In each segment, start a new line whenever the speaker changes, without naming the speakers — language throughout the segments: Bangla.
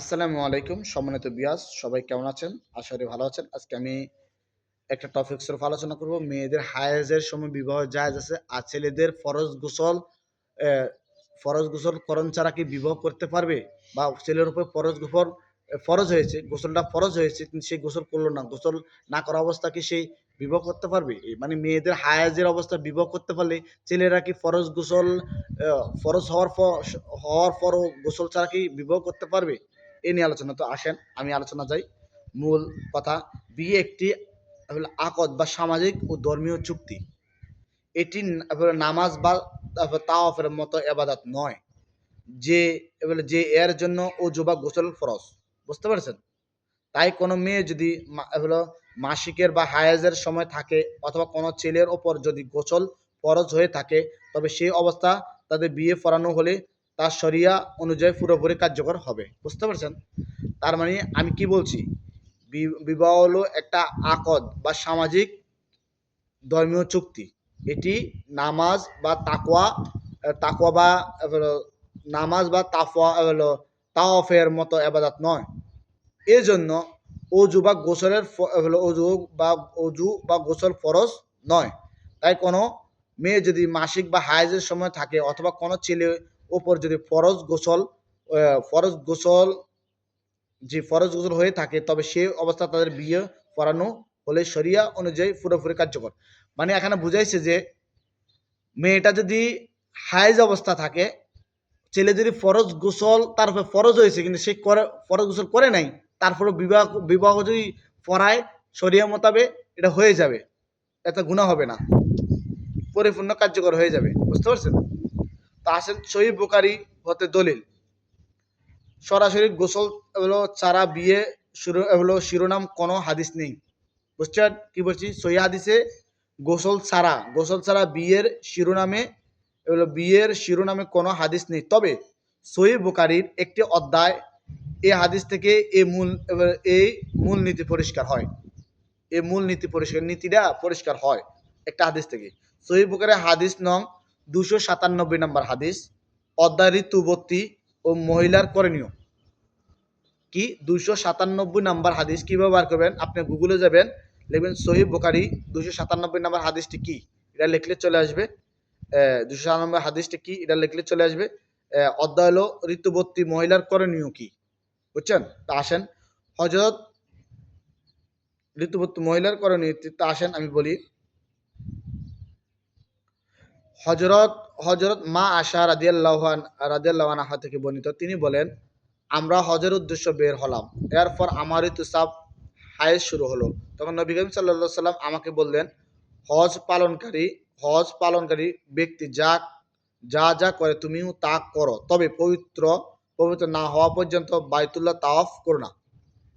আসসালামু আলাইকুম, সম্মানিত বিয়াস, সবাই কেমন আছেন? আশা করি ভালো আছেন। আজকে আমি একটা টপিক্সের উপর আলোচনা করব। মেয়েদের হায়েজের সময় বিবাহ জায়েজ আছে, আর ছেলেদের ফরজ গোসল ফরজ গোসল করণ ছাড়া কি বিবাহ করতে পারবে? বা ছেলের উপর ফরজ গোসল ফরজ হয়েছে, গোসলটা ফরজ হয়েছে, কিন্তু সেই গোসল করল না। গোসল না করা অবস্থা কি সেই বিবাহ করতে পারবে? মানে মেয়েদের হায়াজের অবস্থা বিবাহ করতে পারলে ছেলেরা কি ফরজ গোসল ফরজ হওয়ার পর হওয়ার পরও গোসল ছাড়া কি বিবাহ করতে পারবে? এ নিয়ে আলোচনা তো আসেন, আমি আলোচনা যাই। মূল কথা, বিয়ে একটি আকদ বা সামাজিক ও ধর্মীয় চুক্তি। এটি নামাজ বা তাওয়াফের মতো এবাদাত নয়। যে, এবারে যে এর জন্য অজু বা গোসল ফরজ, বুঝতে পারছেন? তাই কোনো মেয়ে যদি হলো মাসিকের বা হায়াজের সময় থাকে অথবা কোনো ছেলের ওপর যদি গোসল ফরজ হয়ে থাকে, তবে সেই অবস্থা তাদের বিয়ে পড়ানো হলে তার শরিয়া অনুযায়ী পুরোপুরি কার্যকর হবে। বুঝতে পারছেন? তার মানে আমি কি বলছি? বিবাহ হলো একটা আকদ বা সামাজিক ধর্মীয় চুক্তি। এটি নামাজ বা তাকওয়া আহ, তাকওয়া বা নামাজ বা তাফওয়া হলো তাওয়াফের মতো এবাদাত নয়। এজন্য অজু বা গোসলের হলো অজু বা অজু বা গোসল ফরজ নয়। তাই কোনো মেয়ে যদি মাসিক বা হায়েজের সময় থাকে অথবা কোনো ছেলে ওপর যদি ফরজ গোসল ফরজ গোসল, যে ফরজ গোসল হয়ে থাকে, তবে সে অবস্থা তাদের বিয়ে পড়ানো হলে শরিয়া অনুযায়ী পুরোপুরি কার্যকর। মানে এখানে বুঝাইছে যে, মেয়েটা যদি হায়েজ অবস্থা থাকে, ছেলে যদি ফরজ গোসল, তার উপর ফরজ হয়েছে, কিন্তু সে করে, ফরজ গোসল করে নাই তারপরে বিবাহ বিবাহ যদি পড়ায়, শরিয়া মোতাবেক এটা হয়ে যাবে। এত গুণা হবে না। পরিপূর্ণ কার্যকর হয়ে যাবে। বুঝতে পারছেন? তো আসেন সহি বোকারি হতে দলিল। সরাসরি গোসল হলো ছাড়া বিয়ে শুরু হলো শিরোনাম কোনো হাদিস নেই। বুঝছেন? কি বলছি? সহি হাদিসে গোসল ছাড়া গোসল ছাড়া বিয়ের শিরোনামে হলো বিয়ের শিরোনামে কোনো হাদিস নেই। তবে সহি বুকারির একটি অধ্যায় এই হাদিস থেকে এই মূল এই মূল নীতি পরিষ্কার হয়। এই মূল নীতি পরিষ্কার, নীতিটা পরিষ্কার হয় একটা হাদিস থেকে। সহি বুকারের হাদিস নং দুশো সাতানব্বই নম্বর হাদিস ঋতুবর্তী ও মহিলার করণীয়। কি? দুশো সাতানব্বই নাম্বার হাদিস কীভাবে বার করবেন? আপনি গুগলে যাবেন, লিখবেন সহি বোকারি দুশো সাতানব্বই নাম্বার হাদিসটি কি? এটা লিখলে চলে আসবে। দুশো সাতানব্বই হাদিসটি কি? এটা লিখলে চলে আসবে। অধ্যায় হলো ঋতুবর্তী মহিলার করণীয় কি? বুঝছেন? তা আসেন। হজরত ঋতুবর্তী মহিলার করণীয় তা আসেন, আমি বলি হজরত হজরত মা আশা রাদিয়াল্লাহান রাদিয়াল্লাহান আহা থেকে বর্ণিত, তিনি বলেন, আমরা হজের উদ্দেশ্য বের হলাম। এরপর আমার ঋতুসাব হায়েজ শুরু হলো। তখন নবী করিম সাল্লা সাল্লাম আমাকে বললেন, হজ পালনকারী হজ পালনকারী ব্যক্তি যা যা যা করে তুমিও তা করো। তবে পবিত্র পবিত্র না হওয়া পর্যন্ত বাইতুল্লাহ তাওয়াফ করো না।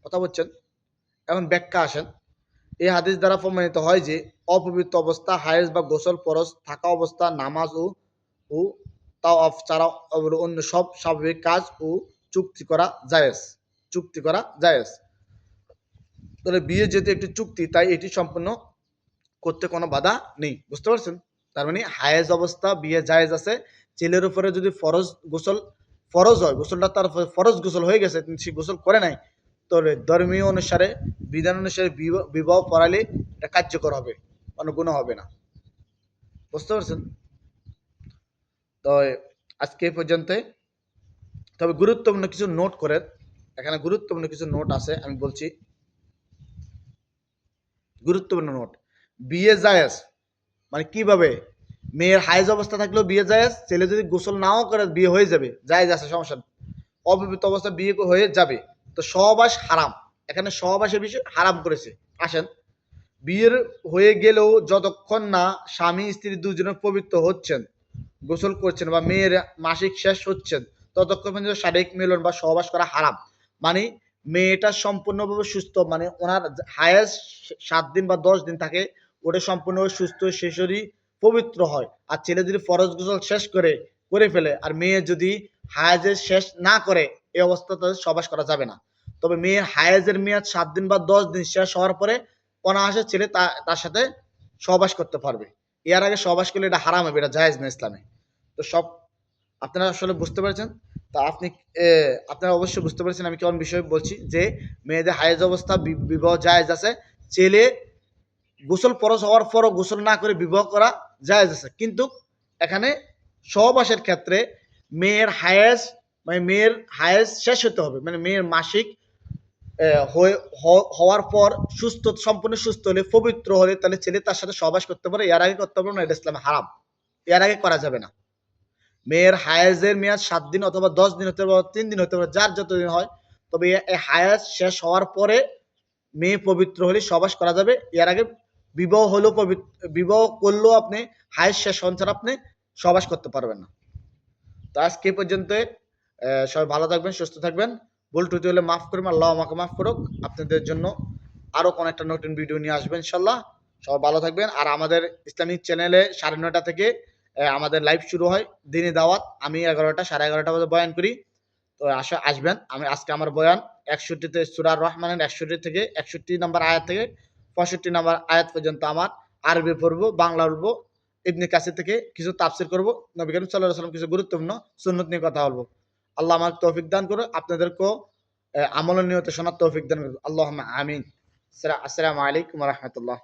কথা বলছেন? এখন ব্যাখ্যা আসেন। এই হাদিস দ্বারা প্রমাণিত হয় যে, অপবিত্র অবস্থা, হায়েজ বা গোসল ফরজ, থাকা অবস্থা, নামাজ ও ও তাওয়াফ ছাড়া অন্য সব স্বাভাবিক কাজ ও চুক্তি করা জায়েজ, চুক্তি করা জায়েজ। তাহলে বিয়ে যেহেতু একটি চুক্তি, তাই এটি সম্পূর্ণ করতে কোনো বাধা নেই, বুঝতে পারছেন? তার মানে হায়েজ অবস্থা, বিয়ে জায়েজ আছে, ছেলের উপরে যদি ফরজ গোসল ফরজ হয়, গোসলটা তার ফরজ গোসল হয়ে গেছে সে গোসল করে নাই তাহলে ধর্মীয় অনুসারে, বিধান অনুসারে বিবাহ পড়ালে এটা কার্যকর হবে, কোনো গুণ হবে না। বুঝতে পারছেন? তো আজকে এই পর্যন্ত। তবে গুরুত্বপূর্ণ কিছু নোট করেন। এখানে গুরুত্বপূর্ণ কিছু নোট আছে, আমি বলছি। গুরুত্বপূর্ণ নোট বিয়ে জায়েজ। মানে কীভাবে? মেয়ের হাইজ অবস্থা থাকলেও বিয়ে জায়েজ, ছেলে যদি গোসল নাও করে বিয়ে হয়ে যাবে, জায়েজ আছে, সমস্যা। অপবিত্র অবস্থা বিয়ে হয়ে যাবে। তো সহবাস হারাম। এখানে সহবাসের বিষয় হারাম করেছে। আসেন। বিয়ের হয়ে গেলেও যতক্ষণ না স্বামী, স্ত্রী দুজনে পবিত্র হচ্ছেন, গোসল করছেন বা মেয়ের মাসিক শেষ হচ্ছেন, ততক্ষণ পর্যন্ত শারীরিক মিলন বা সহবাস করা হারাম। মানে মেয়েটা সম্পূর্ণভাবে সুস্থ মানে ওনার হায়েস্ট সাত দিন বা দশ দিন থাকে, ওটা সম্পূর্ণভাবে সুস্থ, শেষরই পবিত্র হয়। আর ছেলে যদি ফরজ গোসল শেষ করে করে ফেলে, আর মেয়ে যদি হায়াজের শেষ না করে এই অবস্থা তাদের সহবাস করা যাবে না। তবে মেয়ের হায়াজের মেয়াদ সাত দিন বা দশ দিন শেষ হওয়ার পরে অনায়াসে ছেলে তার সাথে সহবাস করতে পারবে। এর আগে সহবাস করলে এটা হারাম হবে, এটা জায়েজ না ইসলামে। তো সব, আপনারা আসলে বুঝতে পেরেছেন? তা আপনি আপনারা অবশ্যই বুঝতে পেরেছেন, আমি কেমন বিষয় বলছি? যে মেয়েদের হায়েজ অবস্থা বিবাহ জায়েজ আছে, ছেলে গোসল ফরজ হওয়ার পরও গোসল না করে বিবাহ করা জায়েজ আছে। কিন্তু এখানে সহবাসের ক্ষেত্রে মেয়ের হায়েজ মানে মেয়ের হায়েজ শেষ হতে হবে। মানে মেয়ের মাসিক হওয়ার পর সুস্থ, সম্পূর্ণ সুস্থ হলে, পবিত্র হলে তাহলে ছেলে তার সাথে সহবাস করতে পারে। এর আগে করতে পারবে না, এটা ইসলামে হারাম। এর আগে করা যাবে না। মেয়ের হায়েজের মেয়াদ সাত দিন অথবা দশ দিন হতে পারে, তিন দিন হতে পারে, যার যতদিন হয়, তবে হায়াজ শেষ হওয়ার পরে মেয়ে পবিত্র হলে সবাস করা যাবে। এর আগে বিবাহ হলেও পবিত্র বিবাহ করলেও আপনি হায়াজ শেষ হন ছাড়া আপনি সবাস করতে পারবেন না। তো আজকে পর্যন্ত সবাই ভালো থাকবেন, সুস্থ থাকবেন। ভুল ত্রুটি হলে মাফ করবেন, আল্লাহ আমাকে মাফ করুক। আপনাদের জন্য আরও কোন একটা নতুন ভিডিও নিয়ে আসবেন ইনশাল্লাহ সবাই ভালো থাকবেন। আর আমাদের ইসলামিক চ্যানেলে সাড়ে নয়টা থেকে আমাদের লাইভ শুরু হয় দিনে দাওয়াত। আমি এগারোটা, সাড়ে এগারোটা বাজে বয়ান করি। তো আসা, আসবেন। আমি আজকে আমার বয়ান একষট্টিতে সুরার রহমানের একষট্টি থেকে একষট্টি নম্বর আয়াত থেকে পঁয়ষট্টি নম্বর আয়াত পর্যন্ত আমার আরবি পড়ব, বাংলা পড়ব ইবনে কাসির থেকে কিছু তাফসির করব। নবী করিম সাল্লাহ সাল্লাম কিছু গুরুত্বপূর্ণ সুন্নত নিয়ে কথা বলব। আল্লাহ আমাকে তৌফিক দান করো আপনাদেরকেও আমল নিয়তে শোনার তৌফিক দান করো আল্লাহ আমিন। আসসালামু আলাইকুম রহমতুল্লাহ।